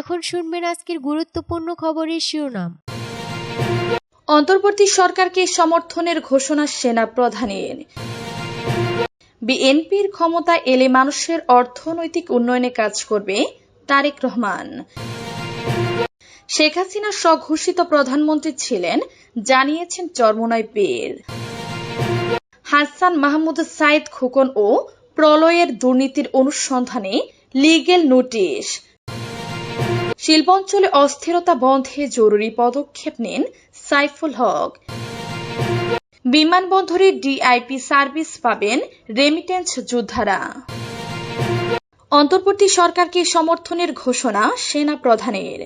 এখন শুনবেন আজকের গুরুত্বপূর্ণ খবরের শিরোনাম। অন্তর্বর্তী সরকারকে সমর্থনের ঘোষণা সেনা প্রধানের। বিএনপির ক্ষমতা এলে মানুষের অর্থনৈতিক উন্নয়নে কাজ করবে তারেক রহমান। শেখ হাসিনা স্বঘোষিত প্রধানমন্ত্রী ছিলেন, জানিয়েছেন চরমোনাই পীর। হাসান মাহমুদ সাইদ খোকন ও প্রলয়ের দুর্নীতির অনুসন্ধানে লিগেল নোটিশ শিল্পাঞ্চলে অস্থিরতা বন্ধে জরুরি পদক্ষেপ নেন সাইফুল হক। বিমানবন্দরে ডিআইপি সার্ভিস পাবেন রেমিটেন্স যোদ্ধারা। অন্তর্বর্তী সরকারকে সমর্থনের ঘোষণা সেনা প্রধানের।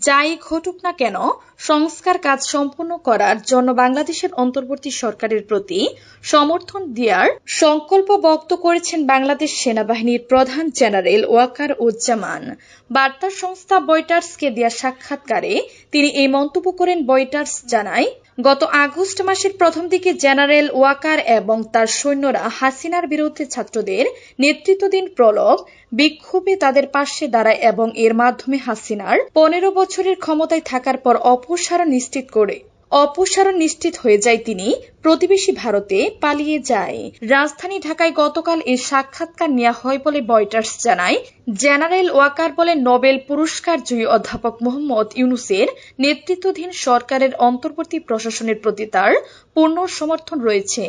যাই ঘটুক না কেন, সংস্কার কাজ সম্পন্ন করার জন্য বাংলাদেশের অন্তর্বর্তী সরকারের প্রতি সমর্থন দেওয়ার সংকল্প ব্যক্ত করেছেন বাংলাদেশ সেনাবাহিনীর প্রধান জেনারেল ওয়াকার উজ্জামান। বার্তা সংস্থা বয়টার্সকে দেওয়া সাক্ষাৎকারে তিনি এই মন্তব্য করেন বয়টার্স জানায় গত আগস্ট মাসের প্রথম দিকে জেনারেল ওয়াকার এবং তার সৈন্যরা হাসিনার বিরুদ্ধে ছাত্রদের নেতৃত্বদিন প্রলোভ, বিক্ষোভে তাদের পাশে দাঁড়ায় এবং এর মাধ্যমে হাসিনার পনেরো বছরের ক্ষমতায় থাকার পর অপসারণ নিশ্চিত করে। অপসারণ নিশ্চিত হয়ে যায় তিনি। প্রতিবেশী ভারতে পালিয়ে যায়। রাজধানী ঢাকায় গতকাল এই সাক্ষাৎকার নেওয়া হয় বলে বয়টার্স জানায়। জেনারেল ওয়াকার বলেন নোবেল পুরস্কার জয়ী অধ্যাপক মোহাম্মদ ইউনুসের নেতৃত্বাধীন সরকারের অন্তর্বর্তী প্রশাসনের প্রতি তার পূর্ণ সমর্থন রয়েছে।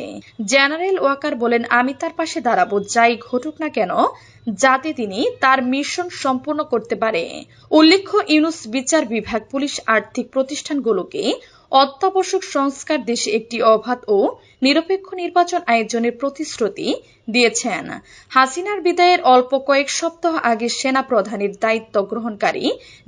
জেনারেল ওয়াকার বলেন, আমি তার পাশে দাঁড়াবো, যাই ঘটুক না কেন, যাতে তিনি তার মিশন সম্পূর্ণ করতে পারে। উল্লেখ্য, ইউনুস বিচার বিভাগ, পুলিশ, আর্থিক প্রতিষ্ঠানগুলোকে অত্যাবশ্যক সংস্কার দেশে একটি অবাধ ও নিরপেক্ষ নির্বাচন আয়োজনের প্রতিশ্রুতি দিয়েছেন। হাসিনার বিদায়ের অল্প কয়েক সপ্তাহ আগে সেনা প্রধানের দায়িত্ব গ্রহণকারী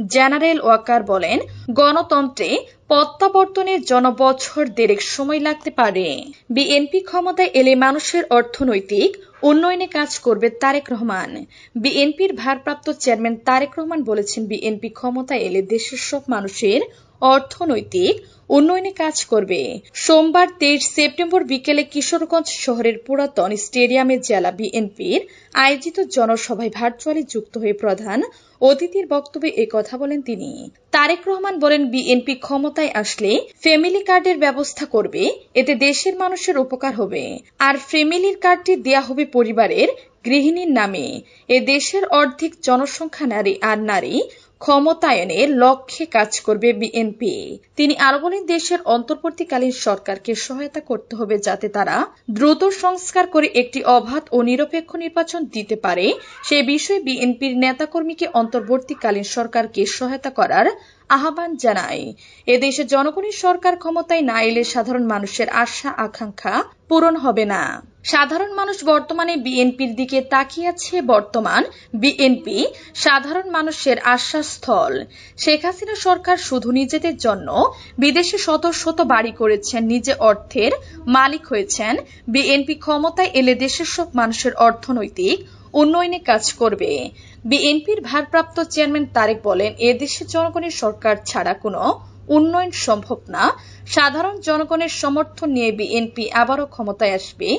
জেনারেল ওয়াকার বলেন, গণতন্ত্রে প্রত্যাবর্তনের জন্য বছর দেড়েক সময় লাগতে পারে। বিএনপি ক্ষমতায় এলে মানুষের অর্থনৈতিক উন্নয়নে কাজ করবে তারেক রহমান। বিএনপির ভারপ্রাপ্ত চেয়ারম্যান তারেক রহমান বলেছেন, বিএনপি ক্ষমতায় এলে দেশের সব মানুষের অর্থনৈতিক উন্নয়নে কাজ করবে। সোমবার তেইশ সেপ্টেম্বর বিকেলে কিশোরগঞ্জ শহরের পুরাতন স্টেডিয়ামে জেলা বিএনপির আয়োজিত জনসভায় ভার্চুয়ালি যুক্ত হয়ে প্রধান অতিথির বক্তব্যে এ কথা বলেন তিনি। তারেক রহমান বলেন, বিএনপি ক্ষমতায় আসলে ফ্যামিলি কার্ডের ব্যবস্থা করবে, এতে দেশের মানুষের উপকার হবে। আর ফ্যামিলির কার্ডটি দেয়া হবে পরিবারের গৃহিণীর নামে এ দেশের অর্ধেক জনসংখ্যা নারী আর নারী ক্ষমতায়নের লক্ষ্যে কাজ করবে বিএনপি। তিনি আরও বলেন, দেশের অন্তর্বর্তীকালীন সরকারকে সহায়তা করতে হবে যাতে তারা দ্রুত সংস্কার করে একটি অবাধ ও নিরপেক্ষ নির্বাচন দিতে পারে। সে বিষয়ে বিএনপির নেতাকর্মীকে অন্তর্বর্তীকালীন সরকারকে সহায়তা করার আহ্বান জানায়। এদেশে জনগণের সরকার ক্ষমতায় না এলে সাধারণ মানুষের আশা আকাঙ্ক্ষা পূরণ হবে না। সাধারণ মানুষ বর্তমানে বিএনপির দিকে তাকিয়ে আছে বর্তমান বিএনপি সাধারণ মানুষের আশ্বাসস্থল। শেখ হাসিনা সরকার শুধু নিজেদের জন্য বিদেশে শত শত বাড়ি করেছেন, নিজে অর্থের মালিক হয়েছেন। বিএনপি ক্ষমতায় এলে দেশের সব মানুষের অর্থনৈতিক উন্নয়নে কাজ করবে। বিএনপির ভারপ্রাপ্ত চেয়ারম্যান তারেক বলেন, এ দেশের জনগণের সরকার ছাড়া কোনো উন্নয়ন সম্ভব না। সাধারণ জনগণের সমর্থন নিয়ে বিএনপি আবারও ক্ষমতায় আসবে।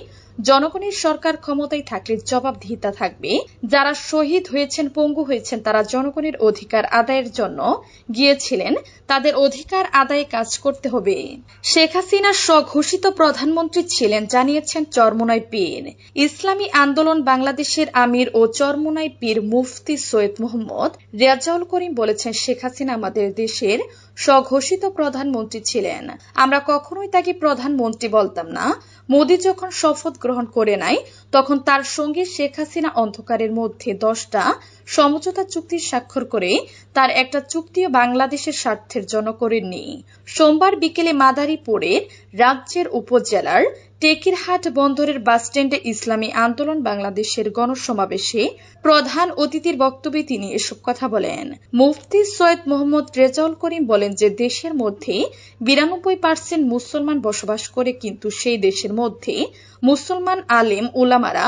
জনগণের সরকার ক্ষমতায় থাকলে জবাবদিহিতা থাকবে। যারা শহীদ হয়েছেন, পঙ্গু হয়েছেন, তারা জনগণের অধিকার আদায়ের জন্য গিয়েছিলেন। তাদের অধিকার আদায়ে কাজ করতে হবে। শেখ হাসিনা স্বঘোষিত প্রধানমন্ত্রী ছিলেন, জানিয়েছেন চরমোনাই পীর। ইসলামী আন্দোলন বাংলাদেশের আমির ও চরমোনাই পীর মুফতি সৈয়দ মোহাম্মদ রেজাউল করিম বলেছেন, শেখ হাসিনা আমাদের দেশের স্বঘোষিত প্রধানমন্ত্রী ছিলেন। আমরা কখনোই তাকে প্রধানমন্ত্রী বলতাম না। মোদী যখন শপথ গ্রহণ করে নাই। তখন তার সঙ্গে শেখ হাসিনা অন্ধকারের মধ্যে দশটা সমঝোতা চুক্তি স্বাক্ষর করে তার একটা চুক্তিও বাংলাদেশের স্বার্থের জন্য করেননি। সোমবার বিকেলে মাদারীপুরের রাজ্যের উপজেলার টেকিরহাট বন্দরের বাসস্ট্যান্ডে ইসলামী আন্দোলন বাংলাদেশের গণসমাবেশে প্রধান অতিথির বক্তব্যে তিনি এসব কথা বলেন। মুফতি সৈয়দ মোহাম্মদ রেজাউল করিম বলেন যে, দেশের মধ্যে বিরানব্বই পার্সেন্ট মুসলমান বসবাস করে, কিন্তু সেই দেশের মধ্যে মুসলমান আলেম, উলামা ওলামারা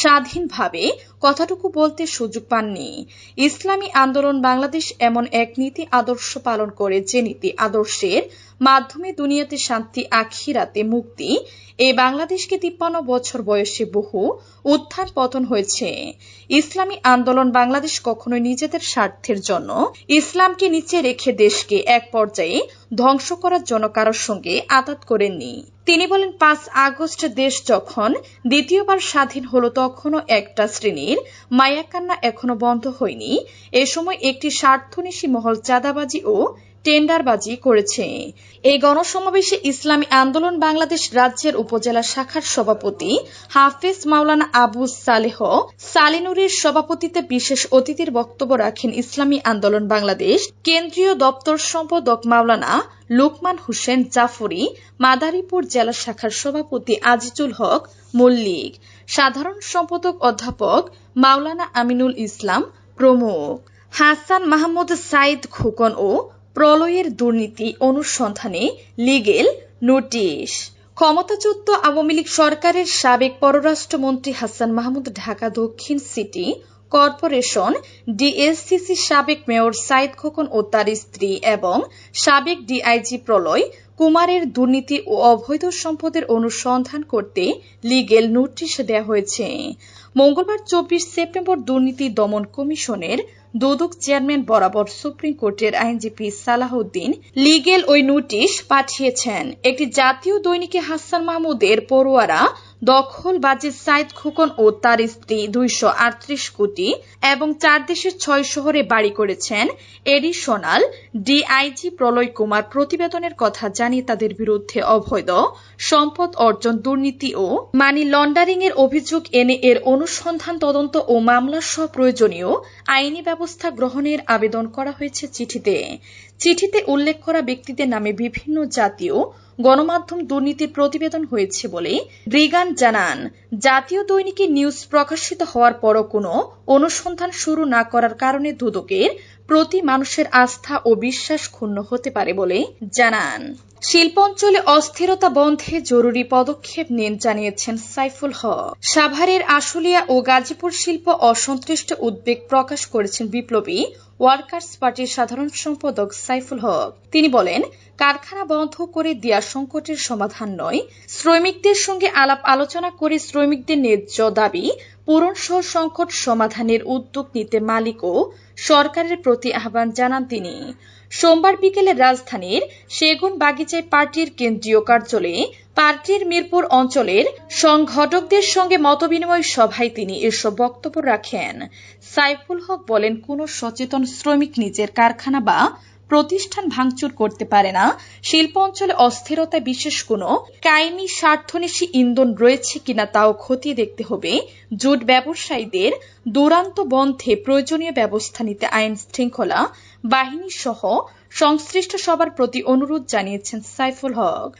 স্বাধীনভাবে কথাটুকু বলতে সুযোগ পাননি। ইসলামী আন্দোলন বাংলাদেশ এমন এক নীতি আদর্শ পালন করে যে নীতি আদর্শের মাধ্যমে দুনিয়াতে শান্তি, আখিরাতে মুক্তি এই বাংলাদেশকে তিপ্পান্ন বছর বয়সে বহু উত্থান পতন হয়েছে। ইসলামী আন্দোলন বাংলাদেশ কখনোই নিজেদের স্বার্থের জন্য ইসলামকে নিচে রেখে দেশকে এক পর্যায়ে ধ্বংস করার জন্য কারোর সঙ্গে আতাত করেননি। তিনি বলেন, পাঁচ আগস্ট দেশ যখন দ্বিতীয়বার স্বাধীন হলো তখনও একটা শ্রেণির মায়াকান্না এখনও বন্ধ হয়নি। এ সময় একটি স্বার্থনিশী মহল চাঁদাবাজি ও টেন্ডারবাজি করেছে। এই গণসমাবেশে ইসলামী আন্দোলন বাংলাদেশ রাজ্যের উপজেলা শাখার সভাপতি হাফেজ মাওলানা আবু সালেহ, সালিনুরের সভাপতিতে বিশেষ অতিথির বক্তব্য রাখেন ইসলামী আন্দোলন বাংলাদেশ কেন্দ্রীয় দপ্তর সম্পাদক মাওলানা লোকমান হোসেন জাফরি, মাদারীপুর জেলা শাখার সভাপতি আজিজুল হক মল্লিক, সাধারণ সম্পাদক অধ্যাপক মাওলানা আমিনুল ইসলাম প্রমুখ, হাসান মাহমুদ সাইদ খোকন ও প্রলয়ের দুর্নীতি অনুসন্ধানে লিগেল নোটিশ। ক্ষমতাচ্যুত আওয়ামী লীগ সরকারের সাবেক পররাষ্ট্রমন্ত্রী হাসান মাহমুদ ঢাকা দক্ষিণ সিটি কর্পোরেশন, ডিএসসিসি সাবেক মেয়র সাইদ খোকন ও তার স্ত্রী এবং সাবেক ডিআইজি প্রলয় কুমারের দুর্নীতি ও অবৈধ সম্পদের অনুসন্ধান করতে লিগেল নোটিশ দেওয়া হয়েছে। মঙ্গলবার চব্বিশ সেপ্টেম্বর দুর্নীতি দমন কমিশনের দুদক চেয়ারম্যান বরাবর সুপ্রিম কোর্টের আইনজীবী সালাহউদ্দিন লিগেল ওই নোটিশ পাঠিয়েছেন। একটি জাতীয় দৈনিকে হাসান মাহমুদের পড়ুয়ারা দখলবাজি সাইদ খোকন ও তার স্ত্রী দুইশো আটত্রিশ কোটি এবং চার দেশের ছয় শহরে বাড়ি করেছেন এডিশনাল ডিআইজি প্রলয় কুমার প্রতিবেদনের কথা জানিয়ে তাদের বিরুদ্ধে অবৈধ সম্পদ অর্জন, দুর্নীতি ও মানি লন্ডারিং এর অভিযোগ এনে এর অনুসন্ধান তদন্ত ও মামলা সহ প্রয়োজনীয় আইনি ব্যবস্থা গ্রহণের আবেদন করা হয়েছে চিঠিতে। চিঠিতে উল্লেখ করা ব্যক্তিদের নামে বিভিন্ন জাতীয় গণমাধ্যম দুর্নীতির প্রতিবেদন হয়েছে বলে ব্রিগান জানান, জাতীয় দৈনিকে নিউজ প্রকাশিত হওয়ার পরও কোনো অনুসন্ধান শুরু না করার কারণে দুদকের প্রতি মানুষের আস্থা ও বিশ্বাস ক্ষুণ্ণ হতে পারে বলে জানান। শিল্প অঞ্চলে অস্থিরতা বন্ধে জরুরি পদক্ষেপ নেন জানিয়েছেন সাইফুল হক। সাভারের আশুলিয়া ও গাজীপুর শিল্প অসন্তুষ্ট উদ্বেগ প্রকাশ করেছেন বিপ্লবী ওয়ার্কার্স পার্টির সাধারণ সম্পাদক সাইফুল হক। তিনি বলেন, কারখানা বন্ধ করে দেয়া সংকটের সমাধান নয়। শ্রমিকদের সঙ্গে আলাপ আলোচনা করে শ্রমিকদের ন্যায্য দাবি পূরণ সহ সংকট সমাধানের উদ্যোগ নিতে মালিক ও সরকারের প্রতি আহ্বান জানান তিনি। সোমবার বিকেলে রাজধানীর সেগুন বাগিচায় পার্টির কেন্দ্রীয় কার্যালয়ে পার্টির মিরপুর অঞ্চলের সংগঠকদের সঙ্গে মতবিনিময় সভায় তিনি এসব বক্তব্য রাখেন। সাইফুল হক বলেন, কোন সচেতন শ্রমিক নিজের কারখানা বা প্রতিষ্ঠান ভাঙচুর করতে পারে না। শিল্প অঞ্চলে অস্থিরতায় বিশেষ কোনো কায়েমি স্বার্থনিশী ইন্ধন রয়েছে কিনা তাও খতিয়ে দেখতে হবে। জুট ব্যবসায়ীদের দুরান্ত বন্ধে প্রয়োজনীয় ব্যবস্থা নিতে আইন শৃঙ্খলা বাহিনী সহ সংশ্লিষ্ট সবার প্রতি অনুরোধ জানিয়েছেন সাইফুল হক।